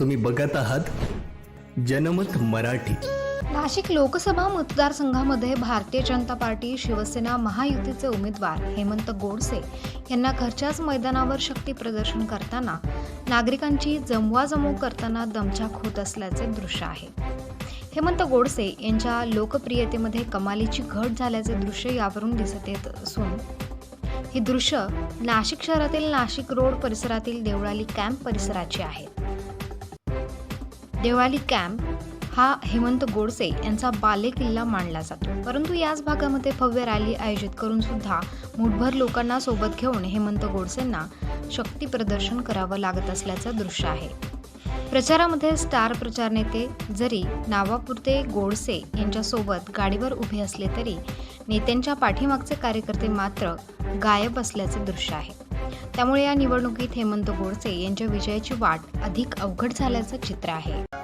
तुम्ही बघत आहात जनमत मराठी. नाशिक लोकसभा मतदारसंघामध्ये भारतीय जनता पार्टी शिवसेना महायुतीचे उमेदवार हेमंत गोडसे यांना घरच्याच मैदानावर शक्ती प्रदर्शन करताना नागरिकांची जमवाजमव करताना दमछाक होत असल्याचे दृश्य आहे. हेमंत गोडसे यांच्या लोकप्रियतेमध्ये कमालीची घट झाल्याचे दृश्य यावरून दिसत येत असून हे दृश्य नाशिक शहरातील नाशिक रोड परिसरातील देवळाली कॅम्प परिसराची आहेत देवाली कॅम्प हा हेमंत गोडसे यांचा बालेकिल्ला मानला जातो. परंतु याच भागामध्ये भव्य रॅली आयोजित करून सुद्धा मुठभर लोकांना सोबत घेऊन हेमंत गोडसेंना शक्ती प्रदर्शन करावं लागत असल्याचं दृश्य आहे. प्रचारामध्ये स्टार प्रचार नेते जरी नावापुरते गोडसे यांच्यासोबत गाडीवर उभे असले तरी नेत्यांच्या पाठीमागचे कार्यकर्ते मात्र गायब असल्याचे दृश्य आहे. त्यामुळे या निवडणुकीत हेमंत गोडसे यांच्या विजयाची वाट अधिक अवघड झाल्याचं चित्र आहे.